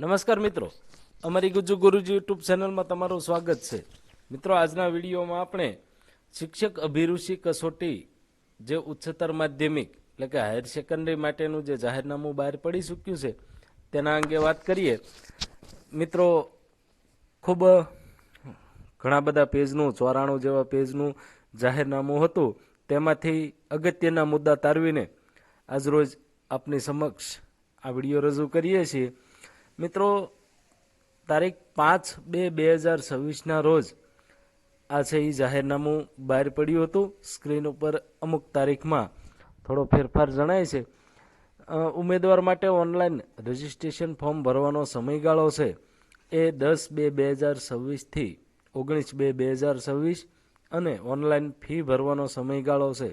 નમસ્કાર મિત્રો. અમારી ગુજુ ગુરુજી યુટ્યુબ ચેનલમાં તમારું સ્વાગત છે. મિત્રો, આજના વિડીયોમાં આપણે શિક્ષક અભિરુચિ કસોટી જે ઉચ્ચતર માધ્યમિક એટલે કે હાયર સેકન્ડરી માટેનું જે જાહેરનામું બહાર પડી ચૂક્યું છે, તેના અંગે વાત કરીએ. મિત્રો, ખૂબ ઘણા બધા પેજનું, ચોરાણું જેવા પેજનું જાહેરનામું હતું. તેમાંથી અગત્યના મુદ્દા તારવીને આજરોજ આપની સમક્ષ આ વીડિયો રજૂ કરીએ છીએ. મિત્રો, તારીખ પાંચ બે બે હજાર છવ્વીસના રોજ આ છે એ જાહેરનામું બહાર પડ્યું હતું. સ્ક્રીન ઉપર અમુક તારીખમાં થોડો ફેરફાર જણાય છે. ઉમેદવાર માટે ઓનલાઈન રજિસ્ટ્રેશન ફોર્મ ભરવાનો સમયગાળો છે. એ દસ બે બે હજાર છવ્વીસથી ઓગણીસ બે બે હજાર છવ્વીસ અને ઓનલાઈન ફી ભરવાનો સમયગાળો છે.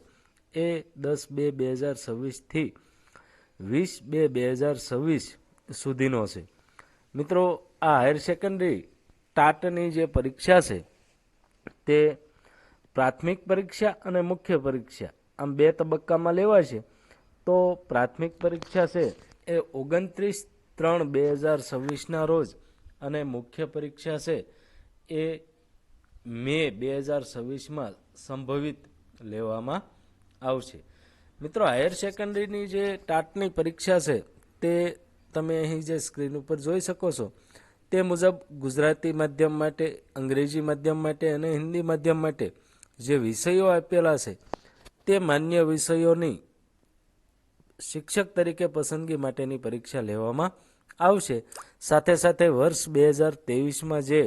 એ દસ બે બે હજાર છવ્વીસથી વીસ બે બે હજાર છવ્વીસ સુધીનો છે. મિત્રો, આ હાયર સેકન્ડરી ટાટની જે પરીક્ષા છે, તે પ્રાથમિક પરીક્ષા અને મુખ્ય પરીક્ષા, આમ બે તબક્કામાં લેવાય છે તો પ્રાથમિક પરીક્ષા છે, એ ઓગણત્રીસ ત્રણ બે હજાર છવ્વીસના રોજ અને મુખ્ય પરીક્ષા છે, એ મે બે હજાર છવ્વીસમાં સંભવિત લેવામાં આવશે. મિત્રો હાયર સેકન્ડરીની જે ટાટની પરીક્ષા છે, તે તમે અહીં જે સ્ક્રીન ઉપર જોઈ શકો છો, તે મુજબ ગુજરાતી માધ્યમ માટે, અંગ્રેજી માધ્યમ માટે અને હિન્દી માધ્યમ માટે જે વિષયો આપેલા છે, તે માન્ય વિષયોની શિક્ષક તરીકે પસંદગી માટેની પરીક્ષા લેવામાં આવશે. સાથે સાથે વર્ષ બે હજાર તેવીસમાં જે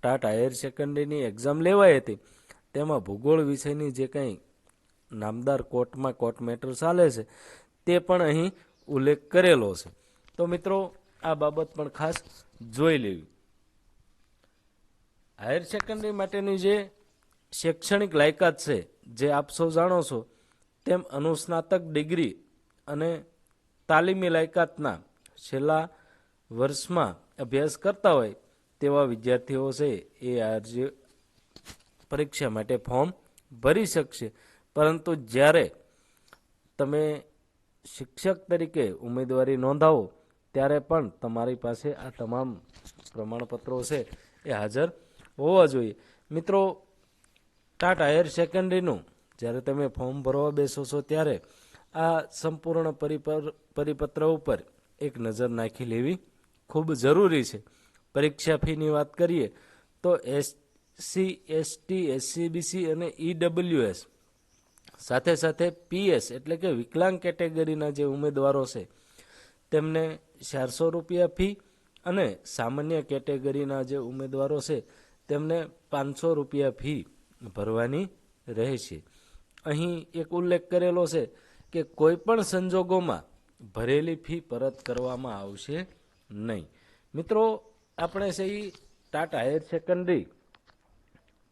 ટાટ હાયર સેકન્ડરીની એક્ઝામ લેવાઈ હતી, તેમાં ભૂગોળ વિષયની જે કંઈ નામદાર કોર્ટમાં કોર્ટ મેટર ચાલે છે, તે પણ અહીં ઉલ્લેખ કરેલો છે. તો મિત્રો, આ બાબત પણ ખાસ જોઈ લેવી. હાયર સેકન્ડરી માટેની જે શૈક્ષણિક લાયકાત છે, જે આપ સૌ જાણો છો, તેમ અનુસ્નાતક ડિગ્રી અને તાલીમી લાયકાતના છેલ્લા વર્ષમાં અભ્યાસ કરતા હોય તેવા વિદ્યાર્થીઓ છે, એ આ જે પરીક્ષા માટે ફોર્મ ભરી શકશે. પરંતુ જ્યારે તમે શિક્ષક તરીકે ઉમેદવારી નોંધાવો ત્યારે પણ તમારી પાસે આ તમામ પ્રમાણપત્રો છે એ હાજર હોવા જોઈએ. મિત્રો, ટાટા હાયર સેકન્ડરીનું જ્યારે તમે ફોર્મ ભરવા બેસો છો ત્યારે આ સંપૂર્ણ પરિપર, પરિપત્ર ઉપર એક નજર નાખી લેવી ખૂબ જરૂરી છે. પરીક્ષા ફીની વાત કરીએ તો S C ST SC BC અને ઈડબ્લ્યુએસ સાથે સાથે પીએસ એટલે કે વિકલાંગ કેટેગરીના જે ઉમેદવારો છે તેમને ચારસો રૂપિયા ફી અને સામાન્ય કેટેગરીના જે ઉમેદવારો છે, તેમને પાંચસો રૂપિયા ફી ભરવાની રહેશે અહીં એક ઉલ્લેખ કરેલો છે કે કોઈ પણ સંજોગોમાં ભરેલી ફી પરત કરવામાં આવશે નહીં. મિત્રો, આપણે છે એ ટાટા હાયર સેકન્ડરી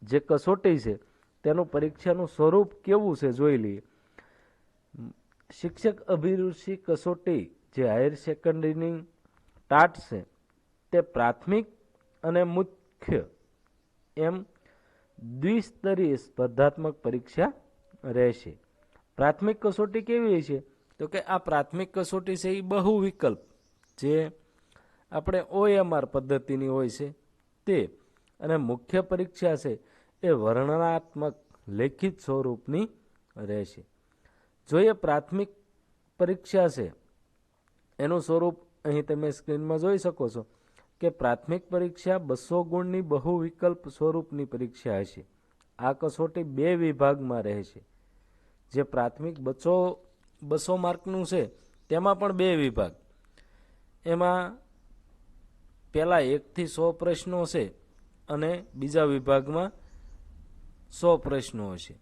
જે કસોટી છે, તેનું પરીક્ષાનું સ્વરૂપ કેવું છે, જોઈ લઈએ. શિક્ષક અભિરુચિ કસોટી જે હાયર સેકન્ડરીની ટાટ છે, તે પ્રાથમિક અને મુખ્ય એમ દ્વિસ્તરીય સ્પર્ધાત્મક પરીક્ષા રહેશે. પ્રાથમિક કસોટી કેવી છે તો કે આ પ્રાથમિક કસોટી છે એ બહુ વિકલ્પ જે આપણે ઓએમઆર પદ્ધતિની હોય છે તે. અને મુખ્ય પરીક્ષા છે એ વર્ણનાત્મક લેખિત સ્વરૂપની રહેશે. જોઈએ પ્રાથમિક પરીક્ષા છે એનું સ્વરૂપ અહીં તમે સ્ક્રીનમાં જોઈ શકો છો કે પ્રાથમિક પરીક્ષા બસો ગુણની બહુ વિકલ્પ સ્વરૂપની પરીક્ષા હશે. આ કસોટી બે વિભાગમાં રહેશે જે પ્રાથમિક બસો બસો માર્કનું છે, તેમાં પણ બે વિભાગ. એમાં પહેલાં એકથી સો પ્રશ્નો છે અને બીજા વિભાગમાં સો પ્રશ્નો હશે.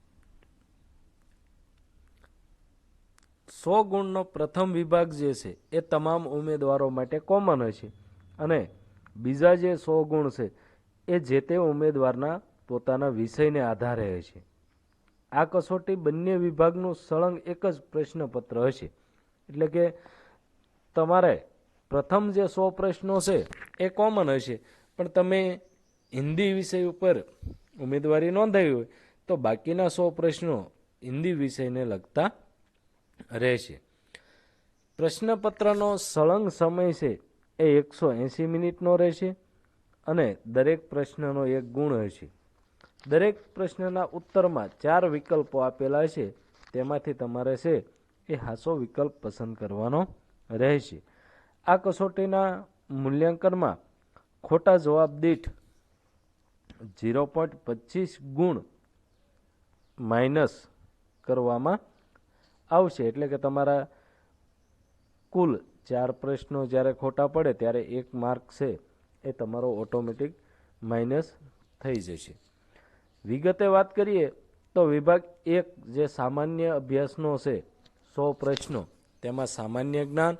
સો ગુણનો પ્રથમ વિભાગ જે છે, એ તમામ ઉમેદવારો માટે કોમન હશે અને બીજા જે સો ગુણ છે, એ જે તે ઉમેદવારના પોતાના વિષયને આધારે છે. આ કસોટી બંને વિભાગનું સળંગ એક જ પ્રશ્નપત્ર હશે એટલે કે તમારે પ્રથમ જે સો પ્રશ્નો છે, એ કોમન હશે પણ તમે હિન્દી વિષય ઉપર ઉમેદવારી નોંધાવી હોય, તો બાકીના સો પ્રશ્નો હિન્દી વિષયને લગતા રહેશે. પ્રશ્નપત્રનો સળંગ સમય છે એ એકસો એંસી મિનિટનો રહેશે અને દરેક પ્રશ્નનો એક ગુણ હશે. દરેક પ્રશ્નના ઉત્તરમાં ચાર વિકલ્પો આપેલા છે, તેમાંથી તમારે છે એ હાસો વિકલ્પ પસંદ કરવાનો રહેશે. આ કસોટીના મૂલ્યાંકનમાં ખોટા જવાબ દીઠ ઝીરો પોઈન્ટ પચીસ ગુણ માઇનસ કરવામાં આવશે એટલે કે તમારા કુલ ચાર પ્રશ્નો જ્યારે ખોટા પડે ત્યારે એક માર્ક છે એ તમારો ઓટોમેટિક માઇનસ થઈ જશે. વિગતે વાત કરીએ તો વિભાગ એક જે સામાન્ય અભ્યાસનો છે, સો પ્રશ્નો, તેમાં સામાન્ય જ્ઞાન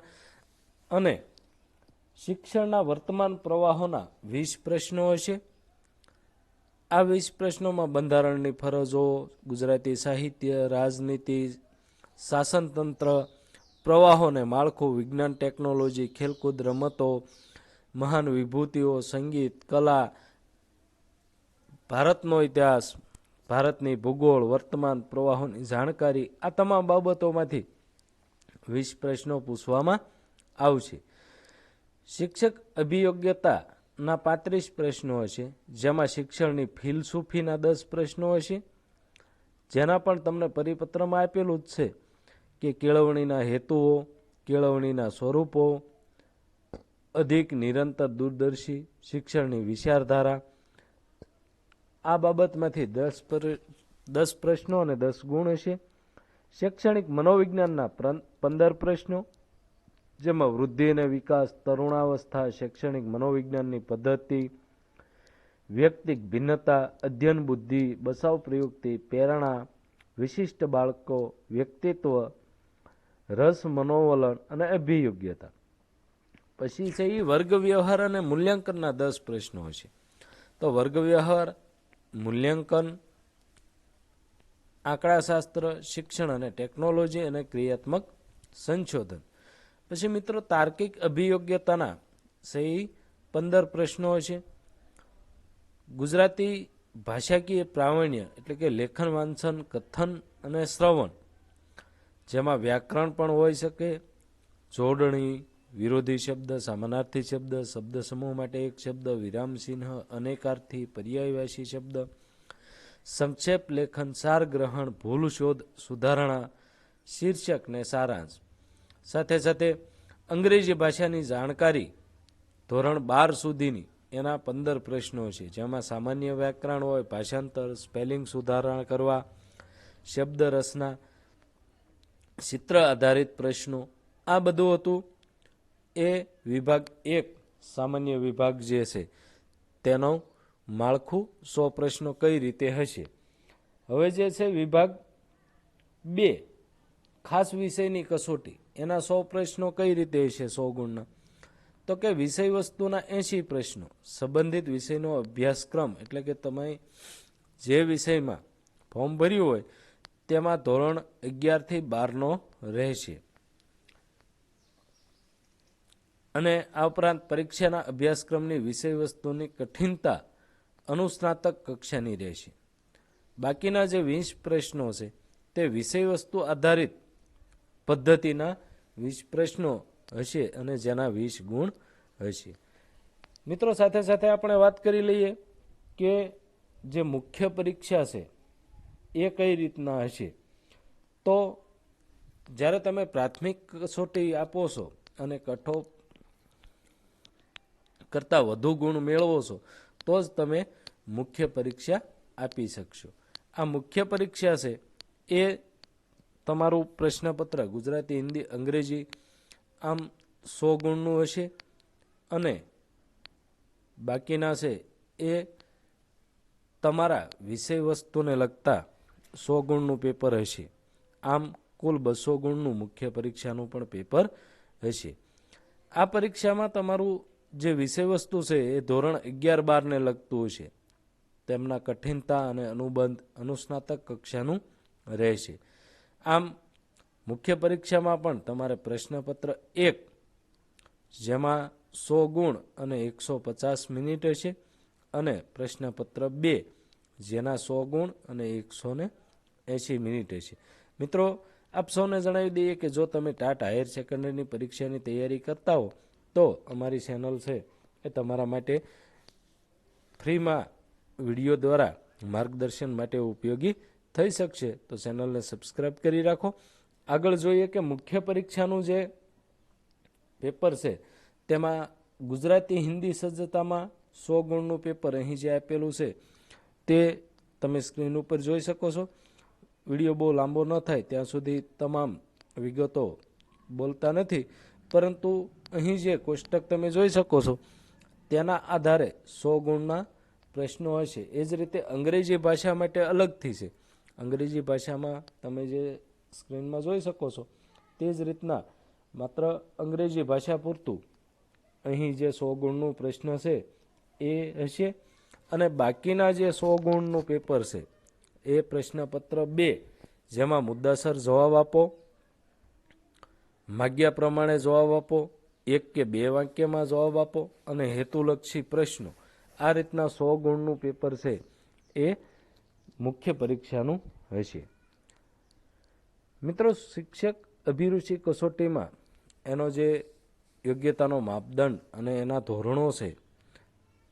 અને શિક્ષણના વર્તમાન પ્રવાહોના વીસ પ્રશ્નો હશે. આ વીસ પ્રશ્નોમાં બંધારણની ફરજો, ગુજરાતી સાહિત્ય, રાજનીતિ શાસનતંત્ર પ્રવાહોને માળખું, વિજ્ઞાન, ટેકનોલોજી, ખેલકૂદ, રમતો, મહાન વિભૂતિઓ, સંગીત, કલા, ભારતનો ઇતિહાસ, ભારતની ભૂગોળ, વર્તમાન પ્રવાહોની જાણકારી, આ તમામ બાબતોમાંથી વીસ પ્રશ્નો પૂછવામાં આવશે. શિક્ષક અભિયોગ્યતાના પાંત્રીસ પ્રશ્નો હશે, જેમાં શિક્ષણની ફિલસૂફીના દસ પ્રશ્નો હશે, જેના પણ તમને પરિપત્રમાં આપેલું જ છે. કે કેળવણીના હેતુઓ, કેળવણીના સ્વરૂપો, અધિક નિરંતર દૂરદર્શી, શિક્ષણની વિચારધારા, આ બાબતમાંથી દસ દસ પ્રશ્નો અને દસ ગુણ હશે. શૈક્ષણિક મનોવિજ્ઞાનના પંદર પ્રશ્નો, જેમાં વૃદ્ધિ અને વિકાસ, તરુણાવસ્થા, શૈક્ષણિક મનોવિજ્ઞાનની પદ્ધતિ, વ્યક્તિક ભિન્નતા, અધ્યયન બુદ્ધિ બસાવ પ્રયુક્તિ, પ્રેરણા, વિશિષ્ટ બાળકો, વ્યક્તિત્વ રસ, મનોવલણ અને અભિયોગ્યતા. પછી છે એ વર્ગ વ્યવહાર અને મૂલ્યાંકનના દસ પ્રશ્નો છે. તો વર્ગ વ્યવહાર મૂલ્યાંકન, આંકડાશાસ્ત્ર, શિક્ષણ અને ટેકનોલોજી અને ક્રિયાત્મક સંશોધન. પછી મિત્રો, તાર્કિક અભિયોગ્યતાના સહી પંદર પ્રશ્નો છે. ગુજરાતી ભાષાકીય પ્રાવીણ્ય એટલે કે લેખન, વાંચન, કથન અને શ્રવણ. જેમાં વ્યાકરણ પણ હોઈ શકે, જોડણી, વિરોધી શબ્દ, સમાનાર્થી શબ્દ શબ્દ સમૂહ માટે એક શબ્દ, વિરામ ચિહ્ન, અનેકાર્થી પર્યાયવાસી શબ્દ, સંક્ષેપ લેખન, સાર ગ્રહણ, ભૂલ શોધ, સુધારણા શીર્ષક ને સારાંશ. સાથે સાથે અંગ્રેજી ભાષાની જાણકારી ધોરણ બાર સુધીની, એના પંદર પ્રશ્નો છે, જેમાં સામાન્ય વ્યાકરણ હોય, ભાષાંતર, સ્પેલિંગ સુધારણા કરવા શબ્દ રચના ચિત્ર આધારિત પ્રશ્નો આ બધું હતું. એ વિભાગ એક, સામાન્ય વિભાગ જે છે, તેનો માળખું સો પ્રશ્નો કઈ રીતે હશે? હવે જે છે વિભાગ બે, ખાસ વિષયની કસોટી, એના સો પ્રશ્નો કઈ રીતે હશે સો ગુણના તો કે વિષય વસ્તુના એંશી પ્રશ્નો, સંબંધિત વિષયનો અભ્યાસક્રમ, એટલે કે તમે જે વિષયમાં ફોર્મ ભર્યું હોય તેમાં ધોરણ અગિયારથી બારનો રહેશે. અને આ ઉપરાંત પરીક્ષાના અભ્યાસક્રમની વિષય વસ્તુની કઠિનતા અનુસ્નાતક કક્ષાની રહેશે. બાકીના જે વીસ પ્રશ્નો છે, તે વિષય વસ્તુ આધારિત પદ્ધતિના વીસ પ્રશ્નો હશે અને જેના વીસ ગુણ હશે. મિત્રો, સાથે સાથે આપણે વાત કરી લઈએ કે જે મુખ્ય પરીક્ષા છે એ કઈ રીતના હશે? તો જ્યારે તમે પ્રાથમિક કસોટી આપો છો અને કઠો કરતાં વધુ ગુણ મેળવો છો, તો જ તમે મુખ્ય પરીક્ષા આપી શકશો. આ મુખ્ય પરીક્ષા છે એ તમારું પ્રશ્નપત્ર ગુજરાતી, હિન્દી, અંગ્રેજી આમ સો ગુણનું હશે અને બાકીના છે એ તમારા વિષય વસ્તુને લગતા સો ગુણનું પેપર હશે. આમ કુલ બસો ગુણનું મુખ્ય પરીક્ષાનું પણ પેપર હશે. આ પરીક્ષામાં તમારું જે વિષય વસ્તુ છે એ ધોરણ અગિયાર બારને લગતું હશે. તેમના કઠિનતા અને અનુબંધ અનુસ્નાતક કક્ષાનું રહેશે. આમ મુખ્ય પરીક્ષામાં પણ તમારે પ્રશ્નપત્ર એક, જેમાં સો ગુણ અને એકસો પચાસ મિનિટ હશે અને પ્રશ્નપત્ર બે, જેના સો ગુણ અને એકસો ને એંશી મિનિટે છે મિત્રો, આપ સૌને જણાવી દઈએ કે જો તમે ટાટ હાયર સેકન્ડરીની પરીક્ષાની તૈયારી કરતા હો, તો અમારી ચેનલ છે એ તમારા માટે ફ્રીમાં વીડિયો દ્વારા માર્ગદર્શન માટે ઉપયોગી થઈ શકશે. તો ચેનલને સબસ્ક્રાઈબ કરી રાખો. આગળ જોઈએ કે મુખ્ય પરીક્ષાનું જે પેપર છે, તેમાં ગુજરાતી હિન્દી સજ્જતામાં સો ગુણનું પેપર અહીં જે આપેલું છે, તે તમે સ્ક્રીન ઉપર જોઈ શકો છો. વીડિયો બહુ લાંબો ન થાય, ત્યાં સુધી તમામ વિગતો બોલતા નથી. પરંતુ અહીં જે કોષ્ટક તમે જોઈ શકો છો, તેના આધારે સો ગુણના પ્રશ્નો હશે એ જ રીતે અંગ્રેજી ભાષા માટે અલગથી છે. અંગ્રેજી ભાષામાં તમે જે સ્ક્રીનમાં જોઈ શકો છો, તે જ રીતના માત્ર અંગ્રેજી ભાષા પૂરતું અહીં જે સો ગુણનું પ્રશ્ન છે એ હશે. અને બાકીના જે સો ગુણનું પેપર છે એ પ્રશ્નપત્ર બે, જેમાં મુદ્દાસર જવાબ આપો, માગ્યા પ્રમાણે જવાબ આપો, એક કે બે વાક્યમાં જવાબ આપો અને હેતુલક્ષી પ્રશ્નો. આ રીતના સો ગુણનું પેપર છે એ મુખ્ય પરીક્ષાનું હશે મિત્રો, શિક્ષક અભિરુચિ કસોટીમાં એનો જે યોગ્યતાનો માપદંડ અને એના ધોરણો છે,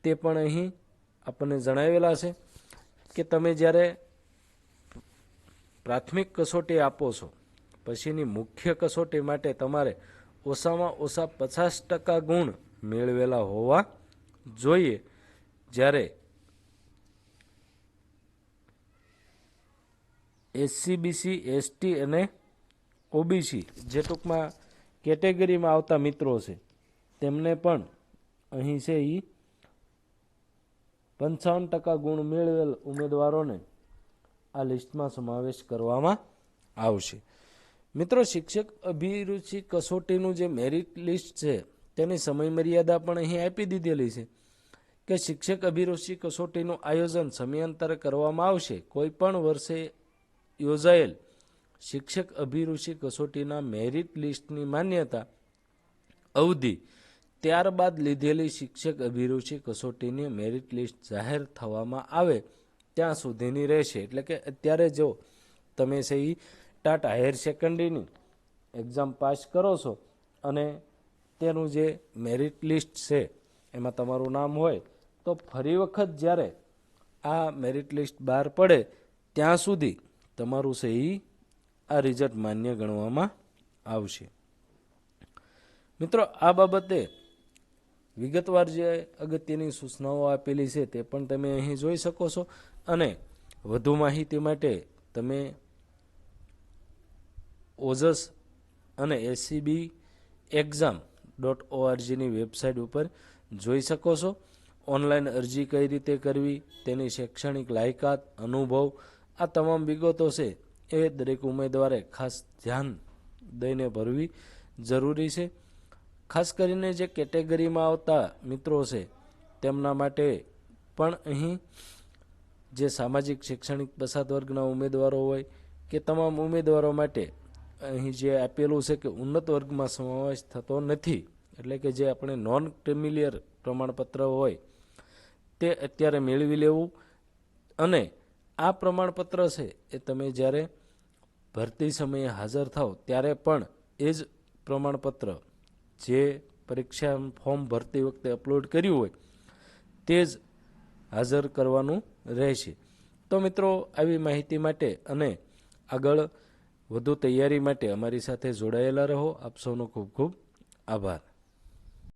તે પણ અહીં આપણને જણાવેલા છે કે તમે જ્યારે પ્રાથમિક કસોટી આપો છો. પછીની મુખ્ય કસોટી માટે તમારે ઓછામાં ઓછા પચાસ ટકા ગુણ મેળવેલા હોવા જોઈએ. જ્યારે એસસીબીસી, એસટી અને ઓબીસી જે ટૂંકમાં કેટેગરીમાં આવતા મિત્રો છે, તેમને પણ અહીં છે એ પંચાવન ટકા ગુણ મેળવેલ ઉમેદવારોને આ લિસ્ટમાં સમાવેશ કરવામાં આવશે. મિત્રો, શિક્ષક અભિરુચિ કસોટીનું જે મેરિટ લિસ્ટ છે, તેની સમયમર્યાદા પણ અહીં આપી દીધેલી છે કે શિક્ષક અભિરુચિ કસોટીનું આયોજન સમયાંતરે કરવામાં આવશે. કોઈ પણ વર્ષે યોજાયેલ શિક્ષક અભિરુચિ કસોટીના મેરિટ લિસ્ટની માન્યતા અવધિ ત્યારબાદ લીધેલી શિક્ષક અભિરુચિ કસોટીની મેરિટ લિસ્ટ જાહેર થવામાં આવે ત્યાં સુધીની રહેશે. એટલે કે અત્યારે જો તમે છે એ ટાટ હાયર સેકન્ડરીની એક્ઝામ પાસ કરો છો અને તેનું જે મેરિટ લિસ્ટ છે, એમાં તમારું નામ હોય, તો ફરી વખત જ્યારે આ મેરિટ લિસ્ટ બહાર પડે, ત્યાં સુધી તમારું છે એ આ રિઝલ્ટ માન્ય ગણવામાં આવશે. મિત્રો, આ બાબતે વિગતવાર જે અગત્યની સૂચનાઓ આપેલી છે, તે પણ તમે અહીં જોઈ શકો છો. અને વધુ માહિતી માટે તમે ઓઝસ અને એસીબી એક્ઝામ ડોટ ઓઆરજીની વેબસાઇટ ઉપર જોઈ શકો છો. ઓનલાઈન અરજી કઈ રીતે કરવી, તેની શૈક્ષણિક લાયકાત, અનુભવ, આ તમામ વિગતો છે એ દરેક ઉમેદવારે ખાસ ધ્યાન દઈને ભરવી જરૂરી છે. ખાસ કરીને જે કેટેગરીમાં આવતા મિત્રો છે, તેમના માટે પણ અહીં જે સામાજિક, શૈક્ષણિક પછાત વર્ગના ઉમેદવારો હોય કે તમામ ઉમેદવારો માટે અહીં જે આપેલું છે કે ઉન્નત વર્ગમાં સમાવેશ થતો નથી, એટલે કે જે આપણે નોન ક્રિમિલિયર પ્રમાણપત્ર હોય, તે અત્યારે મેળવી લેવું. અને આ પ્રમાણપત્ર છે એ તમે જ્યારે ભરતી સમયે હાજર થાવ ત્યારે પણ એ જ પ્રમાણપત્ર જે પરીક્ષા ફોર્મ ભરતી વખતે અપલોડ કર્યું હોય, તે જ હાજર કરવાનું રહેશે. તો મિત્રો, આવી માહિતી માટે અને આગળ વધુ તૈયારી માટે અમારી સાથે જોડાયેલા રહો. આપ સૌનો ખૂબ ખૂબ આભાર.